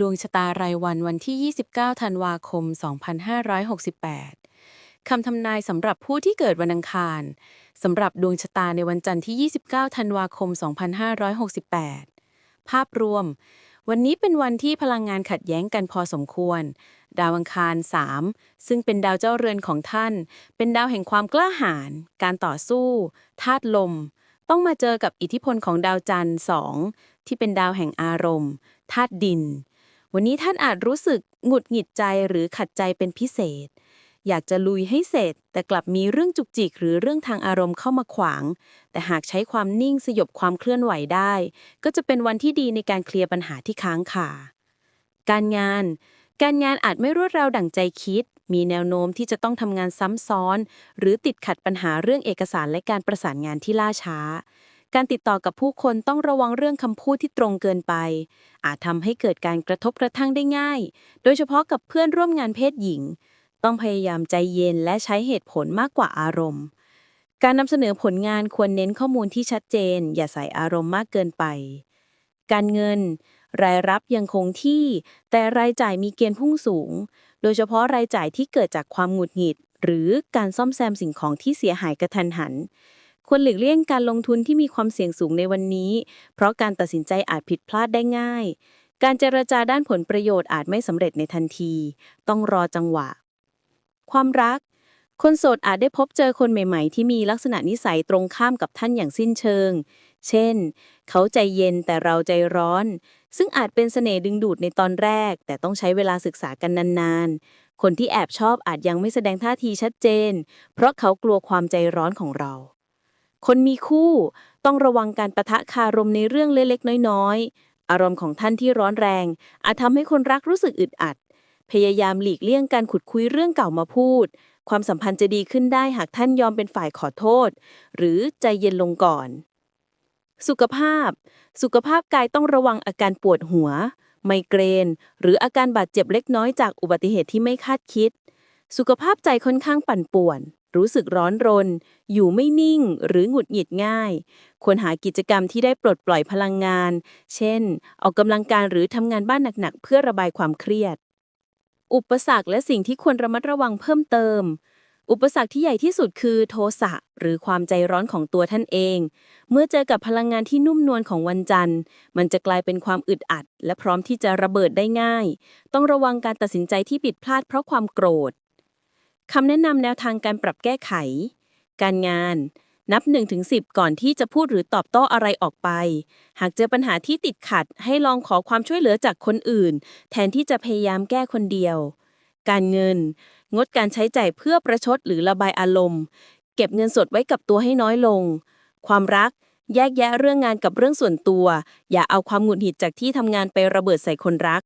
ดวงชะตารายวันวันที่ 29 ธันวาคม 2568 คำทำนายสำหรับผู้ที่เกิดวันอังคาร สำหรับดวงชะตาในวันจันทร์ที่ 29 ธันวาคม 2568 ภาพรวม วันนี้เป็นวันที่พลังงานขัดแย้งกันพอสมควร ดาวอังคาร 3 ซึ่งเป็นดาวเจ้าเรือนของท่าน เป็นดาวแห่งความกล้าหาญ การต่อสู้ธาตุลม ต้องมาเจอกับอิทธิพลของดาวจันทร์ 2 ที่เป็นดาวแห่งอารมณ์ธาตุดิน วันนี้ท่านอาจรู้สึกหงุดหงิดใจหรือขัดใจเป็นพิเศษ อยากจะลุยให้เสร็จ แต่กลับมีเรื่องจุกจิกหรือเรื่องทางอารมณ์เข้ามาขวาง แต่หากใช้ความนิ่งสยบความเคลื่อนไหวได้ ก็จะเป็นวันที่ดีในการเคลียร์ปัญหาที่ค้างคาการงาน การงานอาจไม่รวดเร็วดั่งใจคิด มีแนวโน้มที่จะต้องทำงานซ้ำซ้อน หรือติดขัดปัญหาเรื่องเอกสารและการประสานงานที่ล่าช้า การติดต่อกับผู้คนต้องระวังเรื่องคำพูดที่ตรงเกินไป อาจทำให้เกิดการกระทบกระทั่งได้ง่าย โดยเฉพาะกับเพื่อนร่วมงานเพศหญิง ต้องพยายามใจเย็นและใช้เหตุผลมากกว่าอารมณ์ การนำเสนอผลงานควรเน้นข้อมูลที่ชัดเจน อย่าใส่อารมณ์มากเกินไป การเงิน รายรับยังคงที่ แต่รายจ่ายมีเกณฑ์พุ่งสูง โดยเฉพาะรายจ่ายที่เกิดจากความหงุดหงิด หรือการซ่อมแซมสิ่งของที่เสียหายกระทันหัน ควรหลีกเลี่ยงการลงทุนที่มีความเสี่ยงสูงในวันนี้ เพราะการตัดสินใจอาจผิดพลาดได้ง่าย การเจรจาด้านผลประโยชน์อาจไม่สำเร็จในทันที ต้องรอจังหวะ ความรัก คนโสดอาจได้พบเจอคนใหม่ๆ ที่มีลักษณะนิสัยตรงข้ามกับท่านอย่างสิ้นเชิง เช่น เขาใจเย็นแต่เราใจร้อน ซึ่งอาจเป็นเสน่ห์ดึงดูดในตอนแรก แต่ต้องใช้เวลาศึกษากันนานๆ คนที่แอบชอบอาจยังไม่แสดงท่าทีชัดเจน เพราะเขากลัวความใจร้อนของเรา คนมีคู่ต้องระวังการประทะคารมในเรื่องเล็กๆ น้อยๆ อารมณ์ของท่านที่ร้อนแรง อาจทำให้คนรักรู้สึกอึดอัด พยายามหลีกเลี่ยงการขุดคุยเรื่องเก่ามาพูด ความสัมพันธ์จะดีขึ้นได้หากท่านยอมเป็นฝ่ายขอโทษ หรือใจเย็นลงก่อน สุขภาพ สุขภาพกายต้องระวังอาการปวดหัว ไมเกรน หรืออาการบาดเจ็บเล็กน้อยจากอุบัติเหตุที่ไม่คาดคิด สุขภาพใจค่อนข้างปั่นป่วน รู้สึกร้อนรน อยู่ไม่นิ่งหรือหงุดหงิดง่าย ควรหากิจกรรมที่ได้ปลดปล่อยพลังงาน เช่น ออกกำลังกายหรือทำงานบ้านหนักๆ เพื่อระบายความเครียด อุปสรรคและสิ่งที่ควรระมัดระวังเพิ่มเติม อุปสรรคที่ใหญ่ที่สุดคือโทสะหรือความใจร้อนของตัวท่านเอง เมื่อเจอกับพลังงานที่นุ่มนวลของวันจันทร์ มันจะกลายเป็นความอึดอัด และพร้อมที่จะระเบิดได้ง่าย ต้องระวังการตัดสินใจที่ผิดพลาดเพราะความโกรธ คำแนะนำแนวทางการปรับแก้ไข การงาน นับ 1-10 ก่อนที่จะพูดหรือตอบโต้อะไรออกไป หากเจอปัญหาที่ติดขัด ให้ลองขอความช่วยเหลือจากคนอื่น แทนที่จะพยายามแก้คนเดียว การเงิน งดการใช้จ่ายเพื่อประชดหรือระบายอารมณ์ เก็บเงินสดไว้กับตัวให้น้อยลง ความรักแยกแยะเรื่องงานกับเรื่องส่วนตัว อย่าเอาความหงุดหงิดจากที่ทำงานไประเบิดใส่คนรัก